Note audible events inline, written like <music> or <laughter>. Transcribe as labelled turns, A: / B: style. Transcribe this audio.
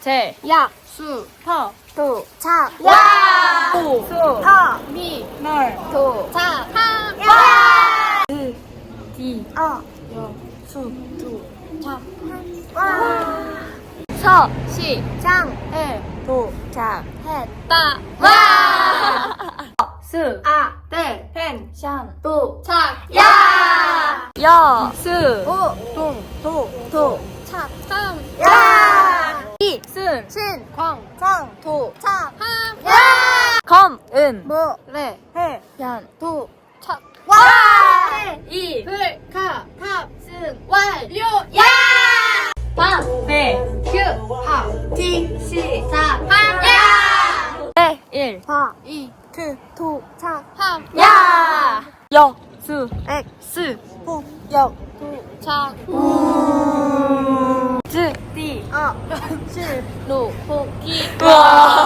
A: 제,
B: 약,
A: 수,
B: 퍼,
A: 도,
B: 자,
A: 와,
B: 도,
A: 수,
B: 퍼,
A: 미,
B: 널,
A: 도,
B: 자,
A: 함,
B: 와,
A: 드, 디,
B: 어,
A: 여, 수, 두, 자,
B: 와,
A: 서, 시,
B: 장,
A: 해,
B: 도,
A: 자,
B: 해,
A: 따,
B: 와, <laughs>
A: 어, 수,
B: 아,
A: 대,
B: 펜,
A: 샹,
B: 도,
A: 자,
B: 야,
A: 여, 수,
B: 오,
A: 동,
B: 도,
A: 도,
B: 자,
A: 함,
B: 야! 장,
A: 도,
B: 차,
A: 함,
B: 야!
A: 검, 은,
B: 모,
A: 레,
B: 해,
A: 연, 도, 차,
B: 와! 네.
A: 이, 불, 가, 탑, 승, 왈, 요,
B: 야!
A: 밤,
B: 배,
A: 휴, 하,
B: 티, 시,
A: 사,
B: 함, 야!
A: 배, 일,
B: 화,
A: 이,
B: 그, 도, 차,
A: 함,
B: 야!
A: 역, 수,
B: 액,
A: 수,
B: 부, 역,
A: 도, 차,
B: 우. 사, 칠,
A: 6, 5, 6,
B: 7,